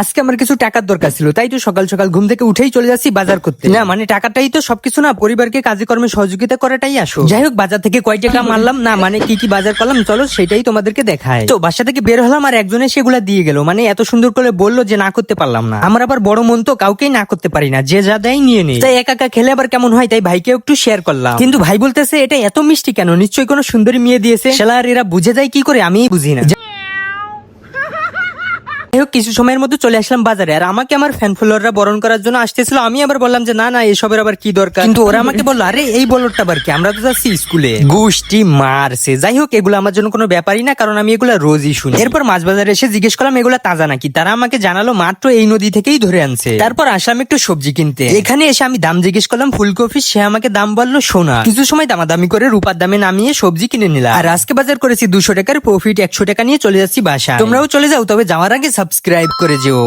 আজকে আমার কিছু টাকার দরকার ছিল তাই তো সকাল সকাল ঘুম থেকে উঠেই চলে যাচ্ছি বাজার করতে। না মানে টাকাটাই তো সবকিছু না পরিবারকে কাজে কর্মে সহযোগিতা করাটাই আসো যাই হোক বাজার থেকে কয় টাকা মারলাম না মানে কি কি বাজার করলাম চলো সেটাই তোমাদেরকে দেখায়। তো বাসা থেকে বের হলাম আর একজনে সেগুলা দিয়ে গেল মানে এত সুন্দর করে বলল যে না করতে পারলাম না। আমার আবার বড় মন তো কাউকেই না করতে পারি না যে যা দেয় নিয়ে নেই। তাই একা একা খেলে আবার কেমন হয় তাই ভাইকে একটু শেয়ার করলাম। কিন্তু ভাই বলতেছে এটা এত মিষ্টি কেন? নিশ্চয়ই কোনো সুন্দরী মেয়ে দিয়েছে? শালা আর এরা বুঝে যায় কি করে আমিই বুঝি না। হোক কিছু সময়ের মধ্যে চলে আসলাম বাজারে। আর আমাকে আমার ফ্যান ফলোয়াররা বরণ করার জন্য আসতেছিল। আমি আবার বললাম যে না না এসবের আবার কি দরকার? কিন্তু ওরা আমাকে বলল আরে এই বলটা আবার কি? আমরা তো যাচ্ছি স্কুলে। গুষ্টি মারছে। যাই হোক এগুলো আমার জন্য কোনো ব্যাপারই না কারণ আমি এগুলো রোজই শুনি। এরপর মাছ বাজারে এসে জিজ্ঞেস করলাম এগুলো তাজা নাকি? তারা আমাকে জানালো মাত্র এই নদী থেকেই ধরে আনছে। তারপর আসলাম একটু সবজি কিনতে। এখানে এসে আমি দাম জিজ্ঞেস করলাম ফুলকপি? সে আমাকে দাম বলল সোনা। কিছু সময় দামাদামি করে রূপার দামে নামিয়ে সবজি কিনে নিলাম। আর আজকে বাজার করেছি দুশো টাকার প্রফিট একশো টাকা নিয়ে চলে যাচ্ছি বাসা তোমরাও চলে যাও তবে যাওয়ার আগে সাবস্ক্রাইব করে যেও।